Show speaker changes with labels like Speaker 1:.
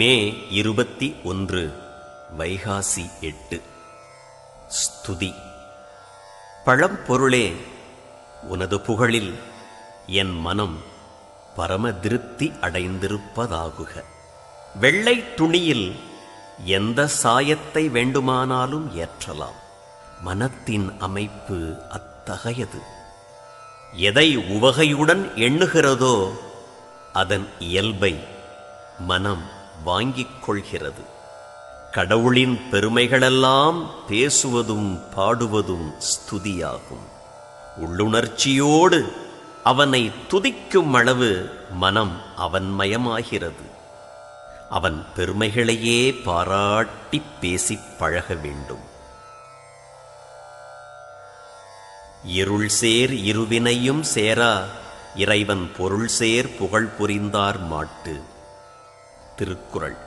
Speaker 1: மே இருபத்தி ஒன்று வைகாசி எட்டு ஸ்துதி பழம்பொருளே உனது புகழில் என் மனம் பரம திருப்தி அடைந்திருப்பதாகுக வெள்ளை துணியில் எந்த சாயத்தை வேண்டுமானாலும் ஏற்றலாம் மனத்தின் அமைப்பு அத்தகையது எதை உவகையுடன் எண்ணுகிறதோ அதன் இயல்பை மனம் வாங்கிக் கொள்கிறது கடவுளின் பெருமைகளெல்லாம் பேசுவதும் பாடுவதும் ஸ்துதியாகும் உள்ளுணர்ச்சியோடு அவனை துதிக்கும் அளவு மனம் அவன்மயமாகிறது அவன் பெருமைகளையே பாராட்டி பேசி பழக வேண்டும் இருள் சேர் இருவினையும் சேரா இறைவன் பொருள் சேர் புகழ் புரிந்தார் மாட்டு திருக்குறள்